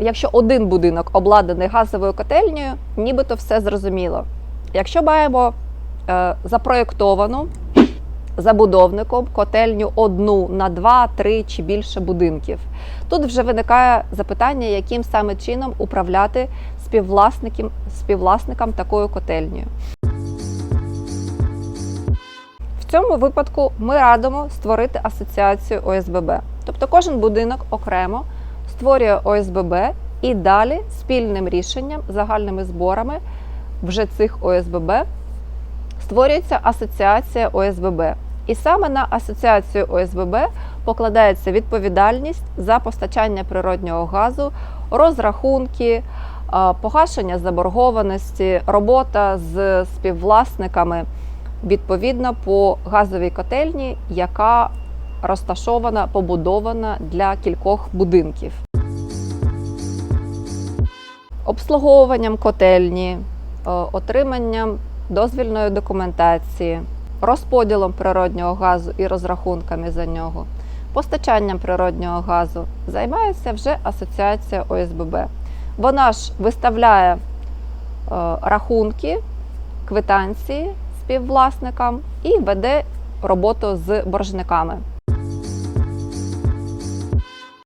якщо один будинок обладнаний газовою котельнею, нібито все зрозуміло. Якщо маємо е, запроєктовану забудовником котельню одну на два, три чи більше будинків, тут вже виникає запитання, яким саме чином управляти співвласникам, співвласникам такою котельнею. В цьому випадку ми радимо створити асоціацію ОСББ. Тобто кожен будинок окремо створює ОСББ і далі спільним рішенням, загальними зборами вже цих ОСББ створюється асоціація ОСББ. І саме на асоціацію ОСББ покладається відповідальність за постачання природнього газу, розрахунки, погашення заборгованості, робота з співвласниками відповідно по газовій котельні, яка розташована, побудована для кількох будинків. Обслуговуванням котельні, е, отриманням дозвільної документації, розподілом природнього газу і розрахунками за нього, постачанням природнього газу займається вже асоціація ОСББ. Вона ж виставляє е, рахунки, квитанції співвласникам і веде роботу з боржниками.